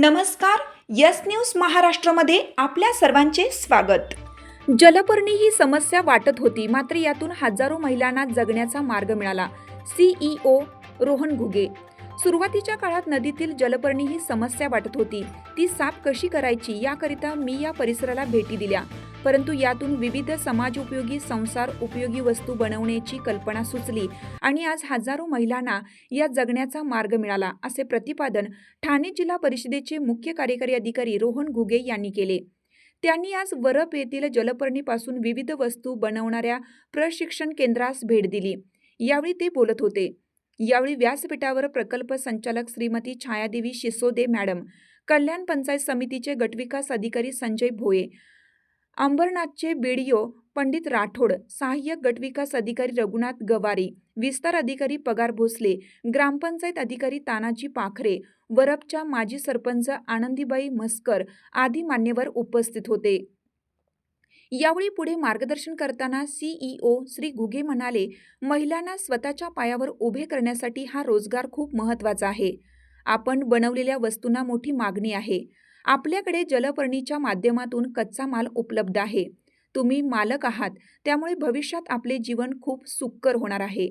नमस्कार yes news महाराष्ट्रामध्ये आपल्या सर्वांचे स्वागत. जलपर्णी ही समस्या वाटत होती मात्र यातून हजारो महिलांना जगण्याचा मार्ग मिळाला. सीईओ रोहन घुगे सुरुवातीच्या काळात नदीतील जलपर्णी ही समस्या वाटत होती. ती साफ कशी करायची याकरिता मी या परिसराला भेटी दिल्या. परंतु यातून विविध समाज उपयोगी संसार उपयोगी वस्तू बनवण्याची कल्पना सुचली आणि आज हजारो महिलांना या जगण्याचा मार्ग मिळाला असे प्रतिपादन ठाणे जिल्हा परिषदेचे मुख्य कार्यकारी अधिकारी रोहन घुगे यांनी केले. त्यांनी आज वरप येथील जलपर्णीपासून विविध वस्तू बनवणाऱ्या प्रशिक्षण केंद्रास भेट दिली. यावेळी ते बोलत होते. यावेळी व्यासपीठावर प्रकल्प संचालक श्रीमती छायादेवी शिसोदे मॅडम कल्याण पंचायत समितीचे गटविकास अधिकारी संजय भोये अंबरनाथचे बीडीओ पंडित राठोड सहाय्यक गटविकास अधिकारी रघुनाथ गवारी विस्तार अधिकारी पगार भोसले ग्रामपंचायत अधिकारी तानाजी पाखरे वरपच्या माजी सरपंच आनंदीबाई म्हस्कर आदी मान्यवर उपस्थित होते. यावेळी पुढे मार्गदर्शन करताना सीईओ श्री घुगे म्हणाले महिलांना स्वतःच्या पायावर उभे करण्यासाठी हा रोजगार खूप महत्त्वाचा आहे. आपण बनवलेल्या वस्तूंना मोठी मागणी आहे. आपल्याकडे जलपर्णीच्या माध्यमातून कच्चा माल उपलब्ध आहे. तुम्ही मालक आहात. त्यामुळे भविष्यात आपले जीवन खूप सुकर होणार आहे.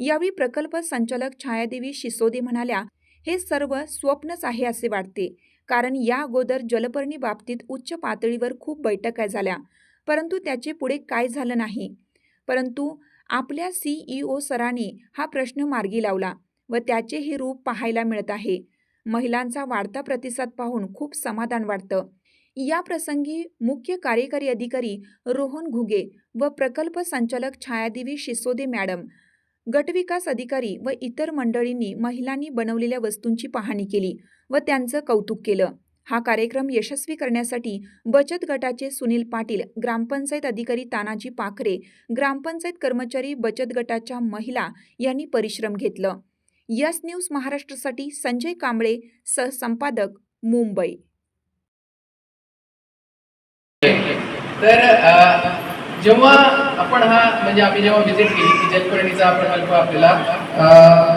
यावेळी प्रकल्प संचालक छायादेवी शिसोदे म्हणाल्या हे सर्व स्वप्नच आहे असे वाटते. कारण या अगोदर जलपर्णी बाबतीत उच्च पातळीवर खूप बैठका झाल्या. परंतु त्याचे पुढे काय झालं नाही. परंतु आपल्या सीईओ सराने हा प्रश्न मार्गी लावला व त्याचे हे रूप पाहायला मिळत आहे. महिलांचा वाढता प्रतिसाद पाहून खूप समाधान वाटतं. या प्रसंगी मुख्य कार्यकारी अधिकारी रोहन घुगे व प्रकल्प संचालक छायादेवी शिसोदे मॅडम गटविकास अधिकारी व इतर मंडळींनी महिलांनी बनवलेल्या वस्तूंची पाहणी केली व त्यांचं कौतुक केलं. हा कार्यक्रम यशस्वी करण्यासाठी बचत गटाचे सुनील पाटील ग्रामपंचायत अधिकारी तानाजी पाखरे ग्रामपंचायत कर्मचारी बचत गटाच्या महिला यांनी परिश्रम घेतलं. यस न्यूज महाराष्ट्रासाठी संजय कांबळे सहसंपादक मुंबई. तर जेव्हा आपण हा म्हणजे आम्ही जेव्हा व्हिजिट केली की जलपर्णीचा प्रकल्प आपल्याला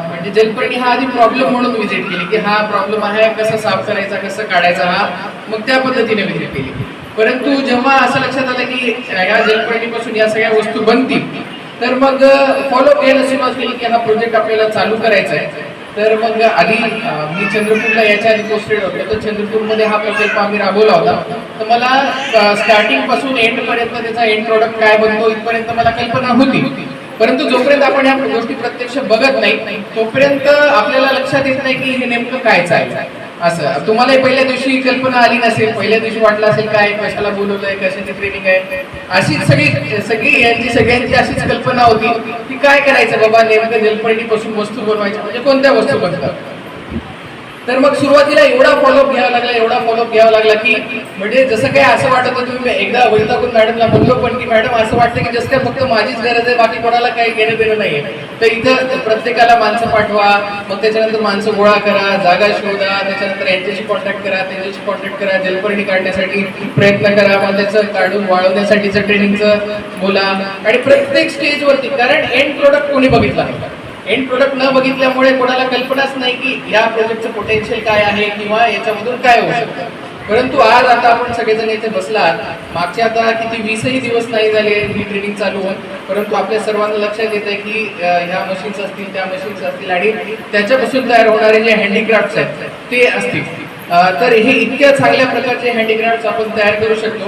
म्हणजे जलपर्णी हा आधी प्रॉब्लेम म्हणून व्हिजिट केली की हा प्रॉब्लेम आहे कसा साफ करायचा कसं काढायचा हा मग त्या पद्धतीने व्हिजिट केली. परंतु जेव्हा असं लक्षात आलं की ह्या जलपर्णीपासून या सगळ्या वस्तू बनतील तर मग फॉलो केलं सुरुवात केली की हा प्रोजेक्ट आपल्याला चालू करायचा आहे. तर मग आधी मी चंद्रपूरला याच्या आधी पोस्टेड होतो. तर चंद्रपूरमध्ये हा प्रकल्प आम्ही राबवला होता. तर मला स्टार्टिंगपासून त्याचा एंड प्रोडक्ट काय बनतो इथपर्यंत मला कल्पना होती. परंतु जोपर्यंत आपण या गोष्टी प्रत्यक्ष बघत नाही तोपर्यंत आपल्याला लक्षात येत नाही की हे नेमकं काय चाललंय. असं. तुम्हाला पहिल्या दिवशी कल्पना आली नसेल पहिल्या दिवशी वाटलं असेल काय कशाला बोलवलंय कशाची ट्रेनिंग आहे. अशीच सगळी सगळी यांची सगळ्यांची अशीच कल्पना होती की काय करायचं बाबा नेमकं जलपर्णीपासून वस्तू बनवायच्या म्हणजे कोणत्या वस्तू बनतात? तर मग सुरुवातीला एवढा फॉलोअप घ्यावा लागला एवढा फॉलोअप घ्यावा लागला की म्हणजे जसं काय असं वाटत होतं तुम्ही एकदा वैतागून मॅडमला बोललो पण की मॅडम असं वाटतं की जसं काय फक्त माझीच गरज आहे बाकी कोणाला काही घेणं देणं नाहीये. तर इथं प्रत्येकाला माणसं पाठवा मग त्याच्यानंतर माणसं गोळा करा जागा शोधा त्याच्यानंतर यांच्याशी कॉन्टॅक्ट करा त्यांच्याशी कॉन्टॅक्ट करा जलपर्णी काढण्यासाठी प्रयत्न करा मग त्याचं काढून वाळवण्यासाठीचं ट्रेनिंगचं बोला. आणि प्रत्येक स्टेजवरती कारण एंड प्रोडक्ट कोणी बघितला नाही. एंड प्रोडक्ट न बघितल्यामुळे कोणाला कल्पनाच नाही की या प्रोजेक्टचं पोटेन्शियल काय आहे किंवा याच्यामधून काय होऊ शकतं. परंतु आज आता आपण सगळेजण इथे बसलात. मागचे आता किती वीसही दिवस नाही झाले ही ट्रेनिंग चालू होऊन परंतु आपल्या सर्वांना लक्षात येत आहे की ह्या मशीन्स असतील त्या मशीन्स असतील आणि त्याच्यापासून तयार होणारे जे हँडीक्राफ्ट्स आहेत ते असतील. तर हे इतक्या चांगल्या प्रकारचे हँडीक्राफ्ट्स आपण तयार करू शकतो.